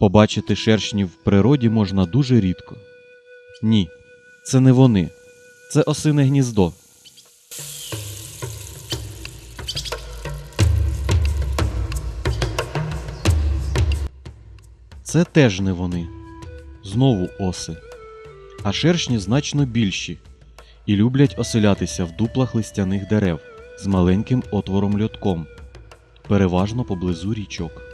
Побачити шершнів в природі можна дуже рідко. Ні, це не вони, це осине гніздо. Це теж не вони. Знову оси. А шершні значно більші і люблять оселятися в дуплах листяних дерев з маленьким отвором льотком, переважно поблизу річок.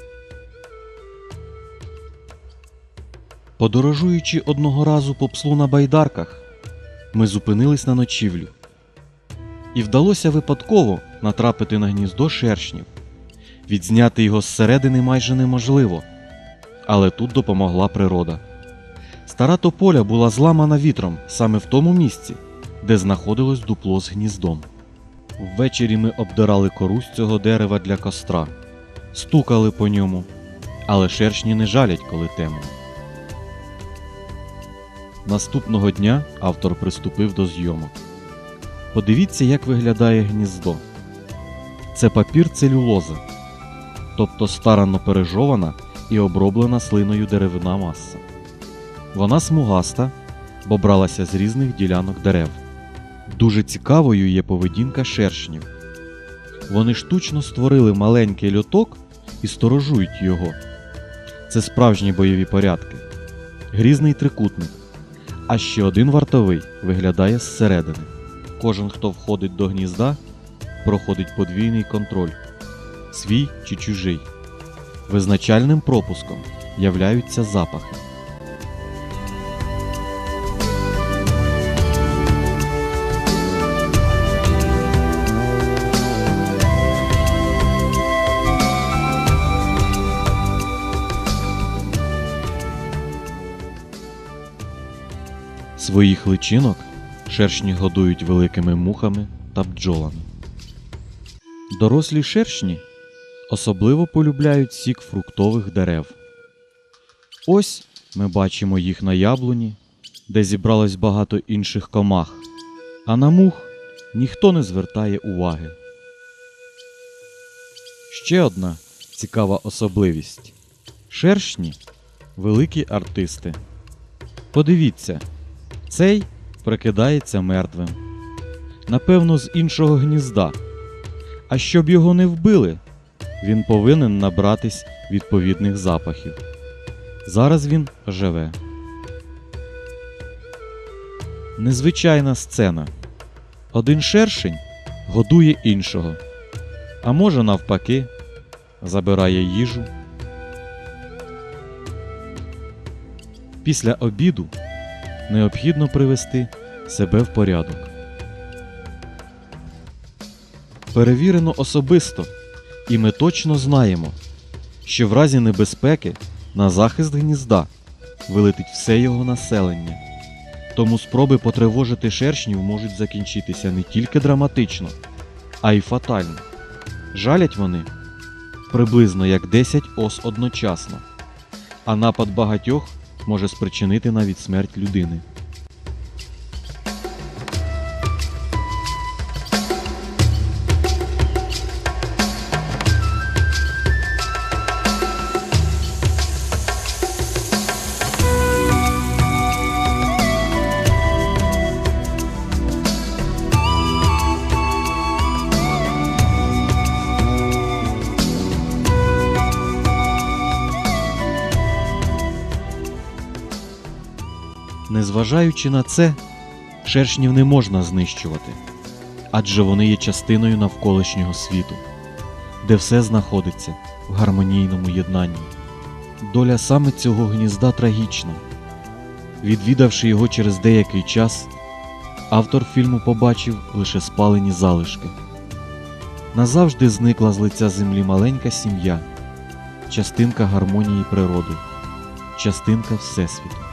Подорожуючи одного разу по пслу на байдарках, ми зупинились на ночівлю. І вдалося випадково натрапити на гніздо шершнів. Відзняти його зсередини майже неможливо, але тут допомогла природа. Стара тополя була зламана вітром саме в тому місці, де знаходилось дупло з гніздом. Ввечері ми обдирали кору з цього дерева для костра, стукали по ньому, але шершні не жалять, коли темно. Наступного дня автор приступив до зйомок. Подивіться, як виглядає гніздо. Це папір целюлоза, тобто старанно пережована і оброблена слиною деревина маса. Вона смугаста, бо бралася з різних ділянок дерев. Дуже цікавою є поведінка шершнів. Вони штучно створили маленький льоток і сторожують його. Це справжні бойові порядки. Грізний трикутник. А ще один вартовий виглядає зсередини. Кожен, хто входить до гнізда, проходить подвійний контроль свій чи чужий. Визначальним пропуском являються запахи. Своїх личинок шершні годують великими мухами та бджолами. Дорослі шершні особливо полюбляють сік фруктових дерев. Ось ми бачимо їх на яблуні, де зібралось багато інших комах, а на мух ніхто не звертає уваги. Ще одна цікава особливість: шершні великі артисти. Подивіться, цей прикидається мертвим. Напевно, з іншого гнізда. А щоб його не вбили, він повинен набратись відповідних запахів. Зараз він живе. Незвичайна сцена. Один шершень годує іншого, а може навпаки, забирає їжу. Після обіду необхідно привести себе в порядок. Перевірено особисто, і ми точно знаємо, що в разі небезпеки на захист гнізда вилетить все його населення. Тому спроби потривожити шершнів можуть закінчитися не тільки драматично, а й фатально. Жалять вони приблизно як 10 ос одночасно, а напад багатьох може спричинити навіть смерть людини. Незважаючи на це, шершнів не можна знищувати, адже вони є частиною навколишнього світу, де все знаходиться в гармонійному єднанні. Доля саме цього гнізда трагічна. Відвідавши його через деякий час, автор фільму побачив лише спалені залишки. Назавжди зникла з лиця землі маленька сім'я, частинка гармонії природи, частинка Всесвіту.